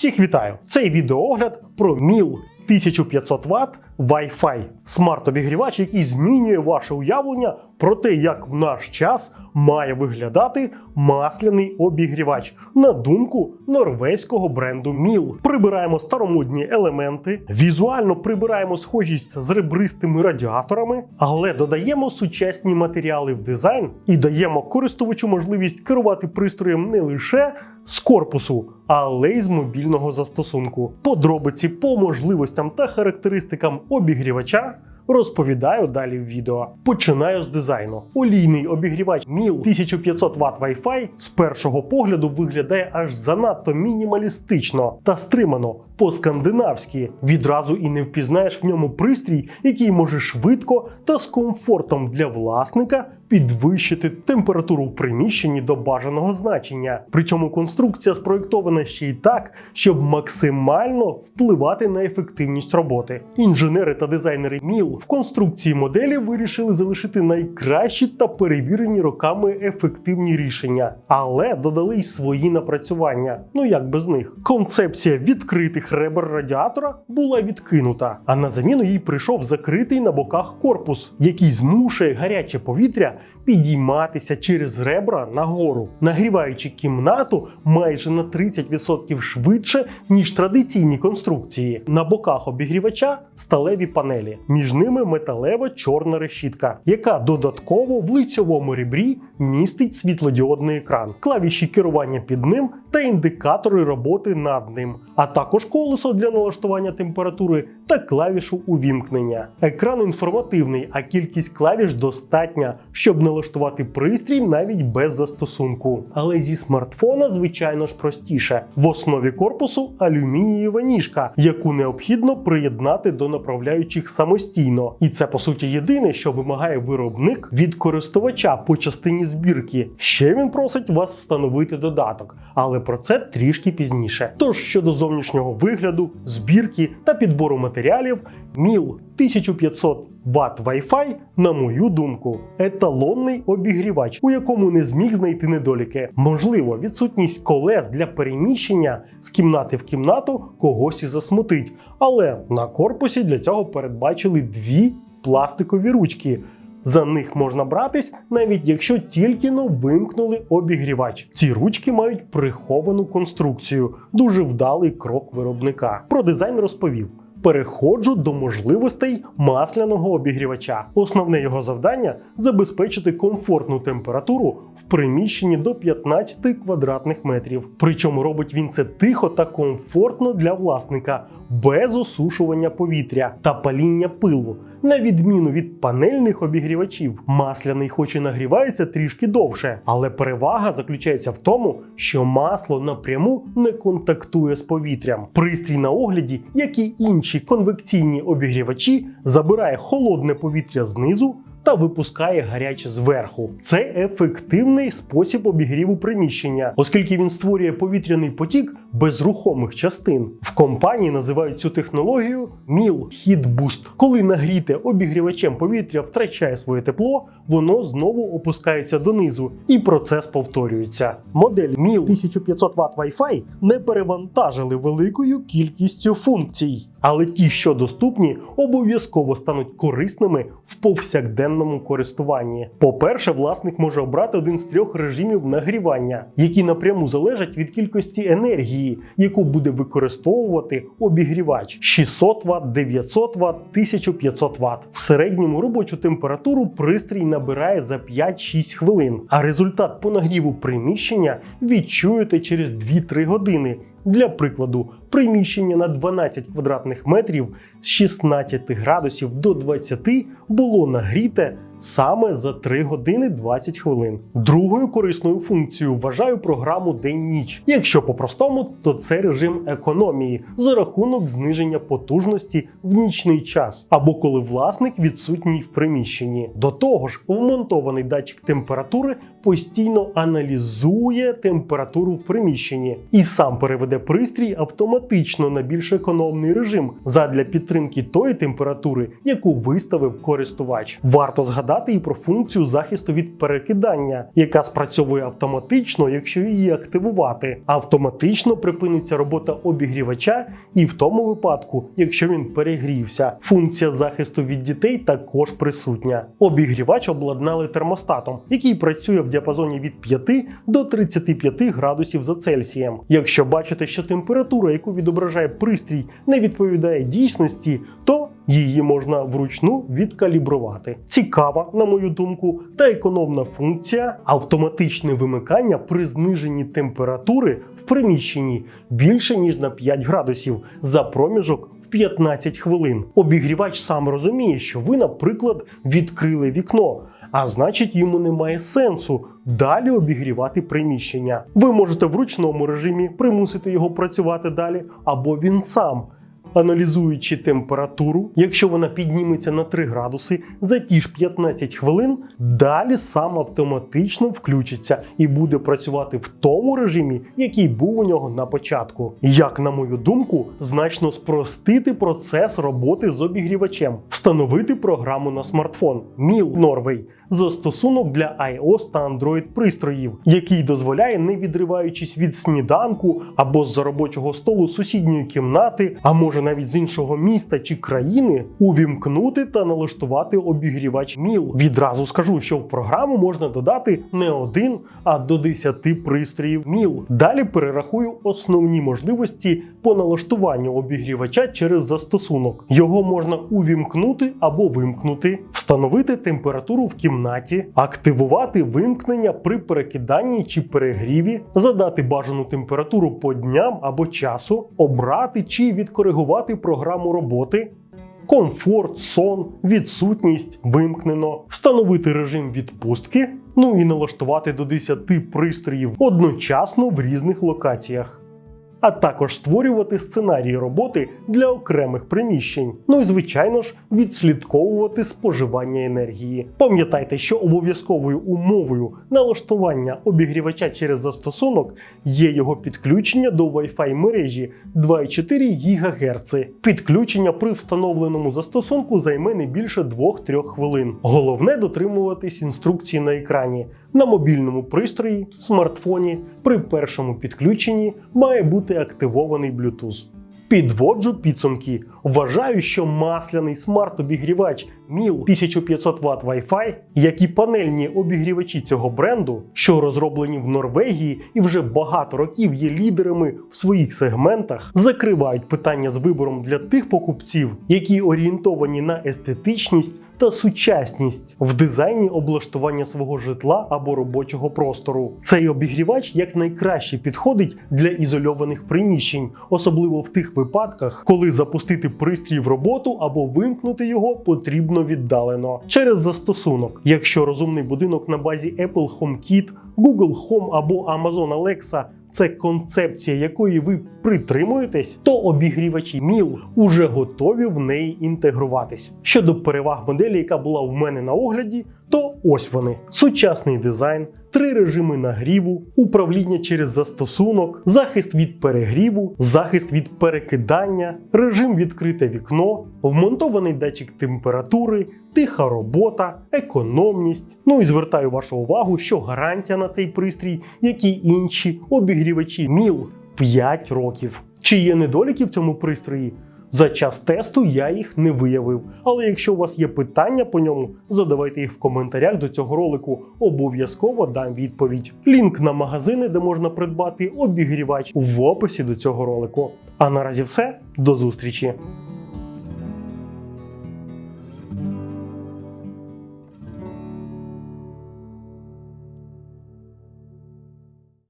Всіх вітаю! Цей відеоогляд про МІЛ 1500 Вт Wi-Fi смарт-обігрівач, який змінює ваше уявлення про те, як в наш час має виглядати масляний обігрівач. На думку норвезького бренду МІЛ. Прибираємо старомодні елементи, візуально прибираємо схожість з ребристими радіаторами, але додаємо сучасні матеріали в дизайн і даємо користувачу можливість керувати пристроєм не лише з корпусу, але й з мобільного застосунку. Подробиці по можливостям та характеристикам обігрівача. Розповідаю далі в відео. Починаю з дизайну. Олійний обігрівач MIL 1500 Вт Wi-Fi з першого погляду виглядає аж занадто мінімалістично та стримано по-скандинавськи. Відразу і не впізнаєш в ньому пристрій, який може швидко та з комфортом для власника підвищити температуру в приміщенні до бажаного значення. Причому конструкція спроєктована ще й так, щоб максимально впливати на ефективність роботи. Інженери та дизайнери МІЛ в конструкції моделі вирішили залишити найкращі та перевірені роками ефективні рішення, але додали й свої напрацювання. Ну як без них. Концепція відкритих ребер радіатора була відкинута, а на заміну їй прийшов закритий на боках корпус, який змушує гаряче повітря підійматися через ребра нагору, нагріваючи кімнату майже на 30% швидше, ніж традиційні конструкції. На боках обігрівача сталеві панелі, між ними металева чорна решітка, яка додатково в лицьовому ребрі містить світлодіодний екран, клавіші керування під ним та індикатори роботи над ним, а також колесо для налаштування температури та клавішу увімкнення. Екран інформативний, а кількість клавіш достатня, щоб налаштувати пристрій навіть без застосунку. Але зі смартфона, звичайно ж, простіше. В основі корпусу алюмінієва ніжка, яку необхідно приєднати до направляючих самостійно. І це по суті єдине, що вимагає виробник від користувача по частині збірки. Ще він просить вас встановити додаток, але про це трішки пізніше. Тож щодо зовнішнього вигляду, збірки та підбору матеріалів, МІЛ 1500 Вт Wi-Fi, на мою думку, еталонний обігрівач, у якому не зміг знайти недоліки. Можливо, відсутність колес для переміщення з кімнати в кімнату когось і засмутить, але на корпусі для цього передбачили дві пластикові ручки. За них можна братись, навіть якщо тільки но вимкнули обігрівач. Ці ручки мають приховану конструкцію, дуже вдалий крок виробника. Про дизайн розповів. Переходжу до можливостей масляного обігрівача. Основне його завдання забезпечити комфортну температуру в приміщенні до 15 квадратних метрів. Причому робить він це тихо та комфортно для власника, без осушування повітря та паління пилу. На відміну від панельних обігрівачів, масляний хоч і нагрівається трішки довше, але перевага заключається в тому, що масло напряму не контактує з повітрям. Пристрій на огляді, як і інші конвекційні обігрівачі, забирає холодне повітря знизу. Та випускає гаряче зверху. Це ефективний спосіб обігріву приміщення, оскільки він створює повітряний потік без рухомих частин. В компанії називають цю технологію MIL Heat Boost. Коли нагріте обігрівачем повітря втрачає своє тепло, воно знову опускається донизу, і процес повторюється. Модель MIL 1500 Вт Wi-Fi не перевантажили великою кількістю функцій, але ті, що доступні, обов'язково стануть корисними в повсякденному користуванні. По-перше, власник може обрати один з трьох режимів нагрівання, які напряму залежать від кількості енергії, яку буде використовувати обігрівач 600 Вт, 900 Вт, 1500 Вт. В середньому робочу температуру пристрій набирає за 5-6 хвилин, а результат по нагріву приміщення відчуєте через 2-3 години. Для прикладу, приміщення на 12 квадратних метрів з 16 градусів до 20 було нагріте саме за 3 години 20 хвилин. Другою корисною функцією вважаю програму День-ніч. Якщо по-простому, то це режим економії за рахунок зниження потужності в нічний час або коли власник відсутній в приміщенні. До того ж, вмонтований датчик температури постійно аналізує температуру в приміщенні і сам переведе пристрій автоматично на більш економний режим задля підтримки тої температури, яку виставив користувач. Варто згадати і про функцію захисту від перекидання, яка спрацьовує автоматично, якщо її активувати. Автоматично припиниться робота обігрівача і в тому випадку, якщо він перегрівся. Функція захисту від дітей також присутня. Обігрівач обладнали термостатом, який працює в діапазоні від 5 до 35 градусів за Цельсієм. Якщо бачите, що температура, яку відображає пристрій, не відповідає дійсності, то її можна вручну відкалібрувати. Цікава, на мою думку, та економна функція автоматичне вимикання при зниженні температури в приміщенні більше ніж на 5 градусів за проміжок в 15 хвилин. Обігрівач сам розуміє, що ви, наприклад, відкрили вікно. А значить, йому немає сенсу далі обігрівати приміщення. Ви можете в ручному режимі примусити його працювати далі, або він сам. Аналізуючи температуру, якщо вона підніметься на 3 градуси за ті ж 15 хвилин, далі сам автоматично включиться і буде працювати в тому режимі, який був у нього на початку. Як на мою думку, значно спростити процес роботи з обігрівачем, встановити програму на смартфон Міл Norway застосунок для iOS та Android пристроїв, який дозволяє, не відриваючись від сніданку або з-за робочого столу сусідньої кімнати, а може навіть з іншого міста чи країни, увімкнути та налаштувати обігрівач Міл. Відразу скажу, що в програму можна додати не один, а до 10 пристроїв Міл. Далі перерахую основні можливості по налаштуванню обігрівача через застосунок. Його можна увімкнути або вимкнути, встановити температуру в кімнаті, активувати вимкнення при перекиданні чи перегріві, задати бажану температуру по дням або часу, обрати чи відкоригувати програму роботи. Комфорт, сон, відсутність вимкнено, встановити режим відпустки, ну і налаштувати до 10 пристроїв одночасно в різних локаціях а також створювати сценарії роботи для окремих приміщень. Ну і звичайно ж, відслідковувати споживання енергії. Пам'ятайте, що обов'язковою умовою налаштування обігрівача через застосунок є його підключення до Wi-Fi мережі 2,4 ГГц. Підключення при встановленому застосунку займе не більше 2-3 хвилин. Головне дотримуватись інструкції на екрані. На мобільному пристрої, смартфоні при першому підключенні має бути активований Bluetooth. Підводжу підсумки. Вважаю, що масляний смарт-обігрівач MIL 1500 Вт Wi-Fi, як і панельні обігрівачі цього бренду, що розроблені в Норвегії і вже багато років є лідерами в своїх сегментах, закривають питання з вибором для тих покупців, які орієнтовані на естетичність та сучасність в дизайні облаштування свого житла або робочого простору. Цей обігрівач якнайкраще підходить для ізольованих приміщень, особливо в тих випадках, коли запустити пристрій в роботу або вимкнути його потрібно віддалено через застосунок. Якщо розумний будинок на базі Apple HomeKit, Google Home або Amazon Alexa це концепція, якої ви притримуєтесь, то обігрівачі МІЛ уже готові в неї інтегруватись. Щодо переваг моделі, яка була в мене на огляді, то ось вони: сучасний дизайн, три режими нагріву, управління через застосунок, захист від перегріву, захист від перекидання, режим відкрите вікно, вмонтований датчик температури, тиха робота, економність. Ну і звертаю вашу увагу, що гарантія на цей пристрій, як і інші обігрівачі МІЛ 5 років. Чи є недоліки в цьому пристрої? За час тесту я їх не виявив. Але якщо у вас є питання по ньому, задавайте їх в коментарях до цього ролику. Обов'язково дам відповідь. Лінк на магазини, де можна придбати обігрівач в описі до цього ролику. А наразі все, до зустрічі!